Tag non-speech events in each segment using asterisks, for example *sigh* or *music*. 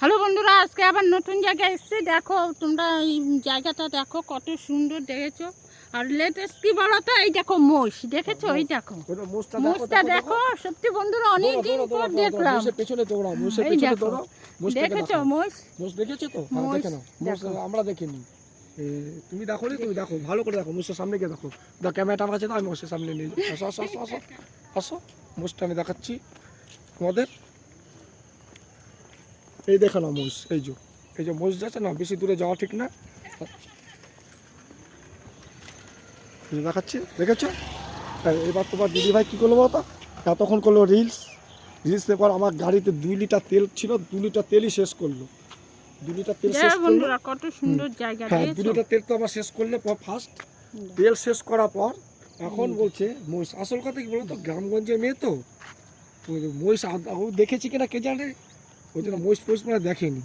Hello বন্ধুরা আজকে আবার নতুন জায়গায় এসেছি। দেখো তোমরা এই জায়গাটা দেখো কত সুন্দর দেখেছ। আর লেটেস্ট কি বলো তো এই দেখো মোষ দেখেছ? এই দেখো। মোষটা দেখো সত্যি বন্ধুরা অনেক দিন পর দেখলাম। এই দেখো। দেখেছ মোষ? মোষ দেখেছ তো? হ্যাঁ দেখে দেখো। আমরা দেখিনি। তুমি দেখো তুমি দেখো। ভালো করে দেখো মোষের সামনে গিয়ে দেখো। দা ক্যামেরাটা আমার কাছে আমি মোষের সামনে নিয়ে। আসো আসো আসো আসো। আসো মোষটা আমি দেখাচ্ছি তোমাদের। এই দেখো না মোষ এই যে এই যে মোষ যাচ্ছে না বেশি দূরে যাওয়া ঠিক না। দেখাচ্ছি দেখেছ? এবার তোমার দিদি ভাই কী করল বলতো এতক্ষণ করল রিলস রিলস পর আমার গাড়িতে দুই লিটার তেল ছিল দু লিটার তেলই শেষ করল। দু লিটার তেল শেষ করল। কত সুন্দর জায়গা হ্যাঁ দু লিটার তেল তো আমার শেষ করলে পর ফার্স্ট তেল শেষ করার পর এখন বলছে মহিষ আসল কথা কি বলতো গ্রামগঞ্জের মেয়ে তো? মহিষ দেখেছি কিনা কে জানে? ওই জন্য মহিষ ফহিষ মানে দেখেনি।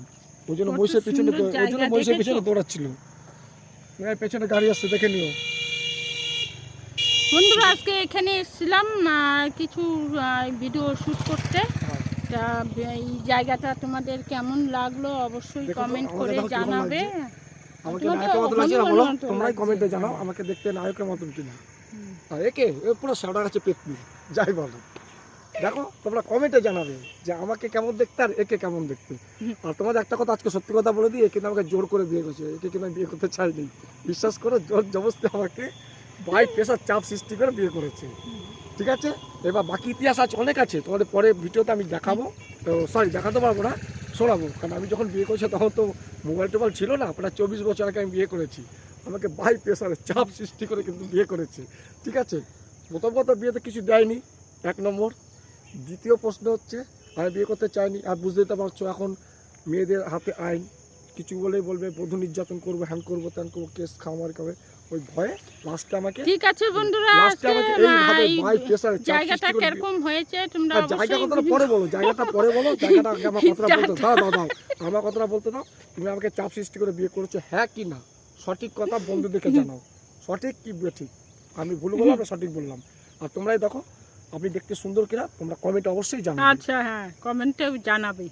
ওই জন্য মহিষের পিছনে ওই জন্য মহিষের পিছনে দৌড়াচ্ছিল। পেছনে গাড়ি আসছে দেখে নিও। বন্ধুরা আজকে এখানে এসেছিলাম কিছু ভিডিও শুট করতে। হ্যাঁ। তা এই জায়গাটা তোমাদের কেমন লাগল অবশ্যই কমেন্ট করে জানাবে। আমাকে নায়কের মতো লাগছে না? বলো তোমরাই কমেন্টে জানাও আমাকে দেখতে নায়কের মতন কিনা। একে পুরো সাদা গাছে পেতনি যাই বলো। দেখো, তোমরা কমেন্টে জানাবে যে আমাকে কেমন দেখতে আর একে কেমন দেখতে। আর তোমাদের একটা কথা আজকে সত্যি কথা বলে দিই, একে কিন্তু আমাকে জোর করে বিয়ে করছে, একে কিন্তু আমি বিয়ে করতে চাইনি। বিশ্বাস করো, জোর জবরদস্তি আমাকে বাই প্রেশার চাপ সৃষ্টি করে বিয়ে করেছে। ঠিক আছে? এবার বাকি ইতিহাস আছে অনেক আছে, তোমাদের পরে ভিডিওতে আমি দেখাবো। তো সরি দেখাতে পারব না, শোনাবো। কারণ আমি যখন বিয়ে করেছি তখন তো মোবাইল টোবাইল ছিল না, প্রায় চব্বিশ বছর আগে আমি বিয়ে করেছি। আমাকে বাই প্রেশারে চাপ সৃষ্টি করে কিন্তু বিয়ে করেছে। ঠিক আছে? প্রথম কথা বিয়েতে কিছু দেয়নি, এক নম্বর। দ্বিতীয় প্রশ্ন হচ্ছে আমি বিয়ে করতে চাইনি আর বুঝতেই তো পারছ এখন মেয়েদের হাতে আইন। কিছু বলেই বলবে বধূ নির্যাতন করব হ্যান করব ত্যান করব কেস খাওয়ার খাবে। ওই ভয়ে লাস্টে আমাকে ঠিক আছে বন্ধুরা লাস্টে আমাকে এইভাবে এই বাই জায়গাটা কীরকম হয়েছে তোমরা আর জায়গা কথাটা পরে বলো জায়গাটা পরে বলো জায়গাটা আগে আমার কথাটা *laughs* বলতে দাও দাও দাও। আমার কথাটা বলতে দাও তুমি আমাকে চাপ সৃষ্টি করে বিয়ে করেছ হ্যাঁ কি না? সঠিক কথা বন্ধুদেরকে জানাও। সঠিক কি ঠিক? আমি ভুল বললাম সঠিক বললাম? আর তোমরাই দেখো আপনি দেখতে সুন্দর কিনা তোমরা কমেন্টে অবশ্যই জানাবে। আচ্ছা হ্যাঁ কমেন্টে জানাবে।